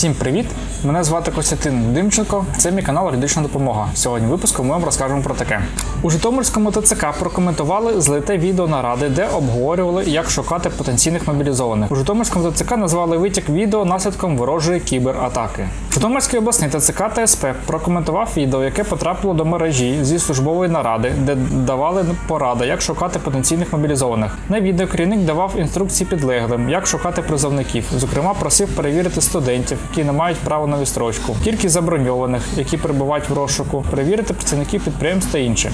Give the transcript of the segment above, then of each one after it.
Всім привіт! Мене звати Костянтин Димченко. Це мій канал Юридична допомога. Сьогодні в випуску ми вам розкажемо про таке. У Житомирському ТЦК прокоментували злите відео наради, де обговорювали, як шукати потенційних мобілізованих. У Житомирському ТЦК назвали витік відео наслідком ворожої кібератаки. Житомирський обласний ТЦК та СП прокоментував відео, яке потрапило до мережі зі службової наради, де давали поради, як шукати потенційних мобілізованих. На відео керівник давав інструкції підлеглим, як шукати призовників. Зокрема, просив перевірити студентів, які не мають права на відстрочку, кількість заброньованих, які перебувають в розшуку, перевірити працівників підприємств та інше.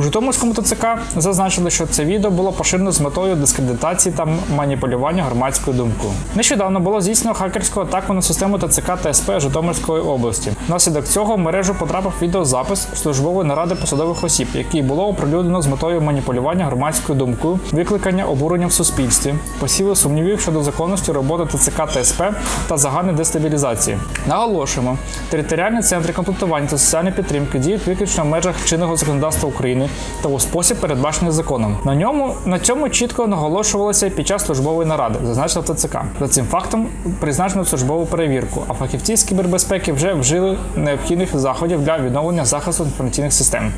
У Житомирському ТЦК зазначили, що це відео було поширено з метою дискредитації та маніпулювання громадською думкою. Нещодавно було здійснено хакерську атаку на систему ТЦК та СП Житомирської області. Внаслідок цього в мережу потрапив відеозапис службової наради посадових осіб, який було оприлюднено з метою маніпулювання громадською думкою, викликання обурення в суспільстві, посіли сумнівів щодо законності роботи ТЦК та СП та загальної дестабілізації. Наголошуємо, територіальні центри комплектування та соціальної підтримки діють виключно в межах чинного законодавства України та у спосіб передбачений законом. На ньому на цьому чітко наголошувалося під час службової наради, зазначив ТЦК. За цим фактом призначено службову перевірку, а фахівці з кібербезпеки вже вжили необхідних заходів для відновлення захисту інформаційних систем.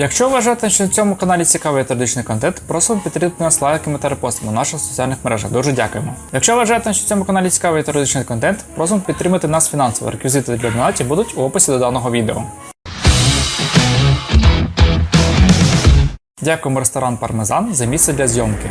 Якщо вважаєте, що на цьому каналі цікавий юридичний контент, просимо підтримати нас лайками та репостами на наших соціальних мережах. Дуже дякуємо. Якщо вважаєте, що на цьому каналі цікавий юридичний контент, просимо підтримати нас фінансово. Реквізити для донатів будуть у описі до даного відео. Дякуємо ресторан Пармезан за місце для зйомки.